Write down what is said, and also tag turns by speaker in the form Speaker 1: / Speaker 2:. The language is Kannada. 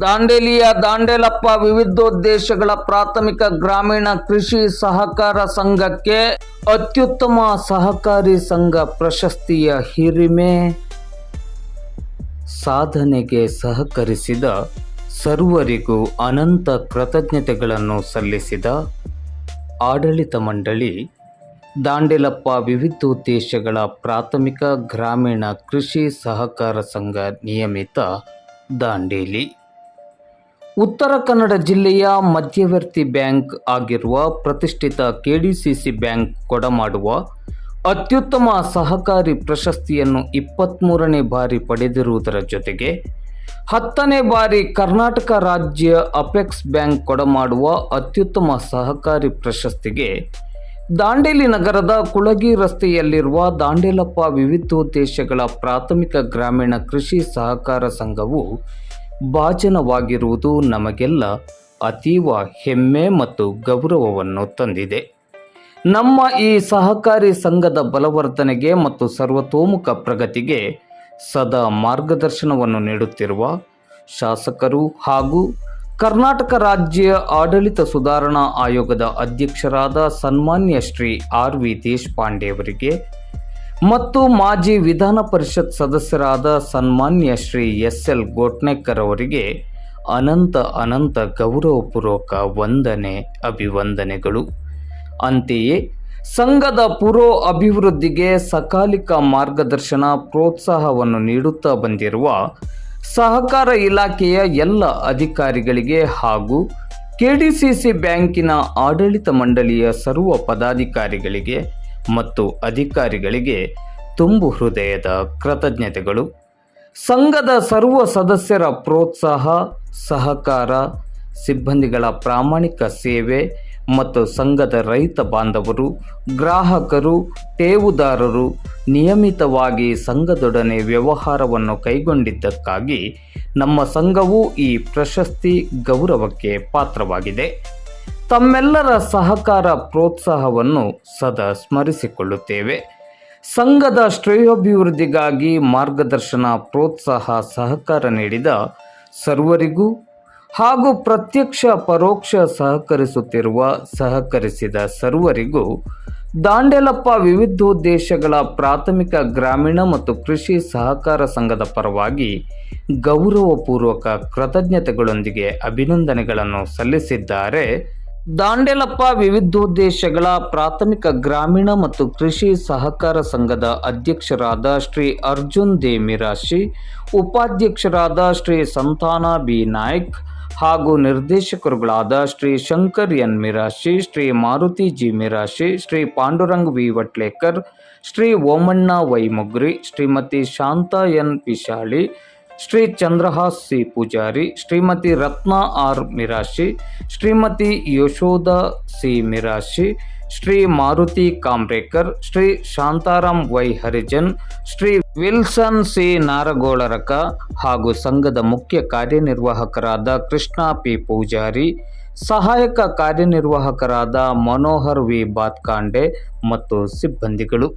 Speaker 1: ದಾಂಡೇಲಿಯ ದಾಂಡೇಲಪ್ಪ ವಿವಿಧೋದ್ದೇಶಗಳ ಪ್ರಾಥಮಿಕ ಗ್ರಾಮೀಣ ಕೃಷಿ ಸಹಕಾರ ಸಂಘಕ್ಕೆ ಅತ್ಯುತ್ತಮ ಸಹಕಾರಿ ಸಂಘ ಪ್ರಶಸ್ತಿಯ ಹಿರಿಮೆ. ಸಾಧನೆಗೆ ಸಹಕರಿಸಿದ ಸರ್ವರಿಗೂ ಅನಂತ ಕೃತಜ್ಞತೆಗಳನ್ನು ಸಲ್ಲಿಸಿದ ಆಡಳಿತ ಮಂಡಳಿ ದಾಂಡೇಲಪ್ಪ ವಿವಿಧೋದ್ದೇಶಗಳ ಪ್ರಾಥಮಿಕ ಗ್ರಾಮೀಣ ಕೃಷಿ ಸಹಕಾರ ಸಂಘ ನಿಯಮಿತ ದಾಂಡೇಲಿ. ಉತ್ತರ ಕನ್ನಡ ಜಿಲ್ಲೆಯ ಮಧ್ಯವರ್ತಿ ಬ್ಯಾಂಕ್ ಆಗಿರುವ ಪ್ರತಿಷ್ಠಿತ ಕೆಡಿಸಿಸಿ ಬ್ಯಾಂಕ್ ಕೊಡಮಾಡುವ ಅತ್ಯುತ್ತಮ ಸಹಕಾರಿ ಪ್ರಶಸ್ತಿಯನ್ನು ಇಪ್ಪತ್ತ್ಮೂರನೇ ಬಾರಿ ಪಡೆದಿರುವುದರ ಜೊತೆಗೆ ಹತ್ತನೇ ಬಾರಿ ಕರ್ನಾಟಕ ರಾಜ್ಯ ಅಪೆಕ್ಸ್ ಬ್ಯಾಂಕ್ ಕೊಡಮಾಡುವ ಅತ್ಯುತ್ತಮ ಸಹಕಾರಿ ಪ್ರಶಸ್ತಿಗೆ ದಾಂಡೇಲಿ ನಗರದ ಕುಳಗಿ ರಸ್ತೆಯಲ್ಲಿರುವ ದಾಂಡೇಲಪ್ಪ ವಿವಿಧೋದ್ದೇಶಗಳ ಪ್ರಾಥಮಿಕ ಗ್ರಾಮೀಣ ಕೃಷಿ ಸಹಕಾರ ಸಂಘವು ಭಾಜನವಾಗಿರುವುದು ನಮಗೆಲ್ಲ ಅತೀವ ಹೆಮ್ಮೆ ಮತ್ತು ಗೌರವವನ್ನು ತಂದಿದೆ. ನಮ್ಮ ಈ ಸಹಕಾರಿ ಸಂಘದ ಬಲವರ್ಧನೆಗೆ ಮತ್ತು ಸರ್ವತೋಮುಖ ಪ್ರಗತಿಗೆ ಸದಾ ಮಾರ್ಗದರ್ಶನವನ್ನು ನೀಡುತ್ತಿರುವ ಶಾಸಕರು ಹಾಗೂ ಕರ್ನಾಟಕ ರಾಜ್ಯ ಆಡಳಿತ ಸುಧಾರಣಾ ಆಯೋಗದ ಅಧ್ಯಕ್ಷರಾದ ಸನ್ಮಾನ್ಯ ಶ್ರೀ ಆರ್ ವಿ ದೇಶಪಾಂಡೆ ಅವರಿಗೆ ಮತ್ತು ಮಾಜಿ ವಿಧಾನ ಪರಿಷತ್ ಸದಸ್ಯರಾದ ಸನ್ಮಾನ್ಯ ಶ್ರೀ ಎಸ್ ಎಲ್ ಗೋಟ್ನೆಕ್ಕರ್ ಅವರಿಗೆ ಅನಂತ ಅನಂತ ಗೌರವಪೂರ್ವಕ ವಂದನೆ, ಅಭಿವಂದನೆಗಳು. ಅಂತೆಯೇ, ಸಂಘದ ಪುರೋ ಅಭಿವೃದ್ಧಿಗೆ ಸಕಾಲಿಕ ಮಾರ್ಗದರ್ಶನ ಪ್ರೋತ್ಸಾಹವನ್ನು ನೀಡುತ್ತಾ ಬಂದಿರುವ ಸಹಕಾರ ಇಲಾಖೆಯ ಎಲ್ಲ ಅಧಿಕಾರಿಗಳಿಗೆ ಹಾಗೂ ಕೆಡಿಸಿಸಿ ಬ್ಯಾಂಕಿನ ಆಡಳಿತ ಮಂಡಳಿಯ ಸರ್ವ ಪದಾಧಿಕಾರಿಗಳಿಗೆ ಮತ್ತು ಅಧಿಕಾರಿಗಳಿಗೆ ತುಂಬು ಹೃದಯದ ಕೃತಜ್ಞತೆಗಳು. ಸಂಘದ ಸರ್ವ ಸದಸ್ಯರ ಪ್ರೋತ್ಸಾಹ, ಸಹಕಾರ, ಸಿಬ್ಬಂದಿಗಳ ಪ್ರಾಮಾಣಿಕ ಸೇವೆ ಮತ್ತು ಸಂಘದ ರೈತ ಬಾಂಧವರು, ಗ್ರಾಹಕರು ಠೇವುದಾರರು ನಿಯಮಿತವಾಗಿ ಸಂಘದೊಡನೆ ವ್ಯವಹಾರವನ್ನು ಕೈಗೊಂಡಿದ್ದಕ್ಕಾಗಿ ನಮ್ಮ ಸಂಘವು ಈ ಪ್ರಶಸ್ತಿ ಗೌರವಕ್ಕೆ ಪಾತ್ರವಾಗಿದೆ. ತಮ್ಮೆಲ್ಲರ ಸಹಕಾರ ಪ್ರೋತ್ಸಾಹವನ್ನು ಸದಾ ಸ್ಮರಿಸಿಕೊಳ್ಳುತ್ತೇವೆ. ಸಂಘದ ಶ್ರೇಯೋಭಿವೃದ್ಧಿಗಾಗಿ ಮಾರ್ಗದರ್ಶನ, ಪ್ರೋತ್ಸಾಹ, ಸಹಕಾರ ನೀಡಿದ ಸರ್ವರಿಗೂ ಹಾಗೂ ಪ್ರತ್ಯಕ್ಷ, ಪರೋಕ್ಷ ಸಹಕರಿಸುತ್ತಿರುವ, ಸಹಕರಿಸಿದ ಸರ್ವರಿಗೂ ದಾಂಡೇಲಪ್ಪ ವಿವಿಧೋದ್ದೇಶಗಳ ಪ್ರಾಥಮಿಕ ಗ್ರಾಮೀಣ ಮತ್ತು ಕೃಷಿ ಸಹಕಾರ ಸಂಘದ ಪರವಾಗಿ ಗೌರವಪೂರ್ವಕ ಕೃತಜ್ಞತೆಗಳೊಂದಿಗೆ ಅಭಿನಂದನೆಗಳನ್ನು ಸಲ್ಲಿಸಿದ್ದಾರೆ. ದಾಂಡೇಲಪ್ಪ ವಿವಿಧೋದ್ದೇಶಗಳ ಪ್ರಾಥಮಿಕ ಗ್ರಾಮೀಣ ಮತ್ತು ಕೃಷಿ ಸಹಕಾರ ಸಂಘದ ಅಧ್ಯಕ್ಷರಾದ ಶ್ರೀ ಅರ್ಜುನ್ ದೇ ಮಿರಾಶಿ ಉಪಾಧ್ಯಕ್ಷರಾದ ಶ್ರೀ ಸಂತಾನ ಬಿ. ನಾಯ್ಕ್ ಹಾಗೂ ನಿರ್ದೇಶಕರುಗಳಾದ Shri Shankar N. Mirashi, Shri Maruti G. Mirashi, Shri Pandurang V. Watlekar, Shri Omanna Y Mugri Shrimati Shanta N. Pishali Shri Chandrahas C Pujari, Shrimati Ratna R Mirashi, Shrimati Yashoda C Mirashi, Shri Maruti Kamrekar Shri Shantaram Y Harijan, Shri Wilson C ನಾರಗೋಳರಕ ಹಾಗೂ ಸಂಘದ ಮುಖ್ಯ ಕಾರ್ಯನಿರ್ವಾಹಕರಾದ ಕೃಷ್ಣ ಪಿ ಪೂಜಾರಿ, ಸಹಾಯಕ ಕಾರ್ಯನಿರ್ವಾಹಕರಾದ ಮನೋಹರ್ ವಿ ಬಾತ್ಕಾಂಡೆ ಮತ್ತು ಸಿಬ್ಬಂದಿಗಳು.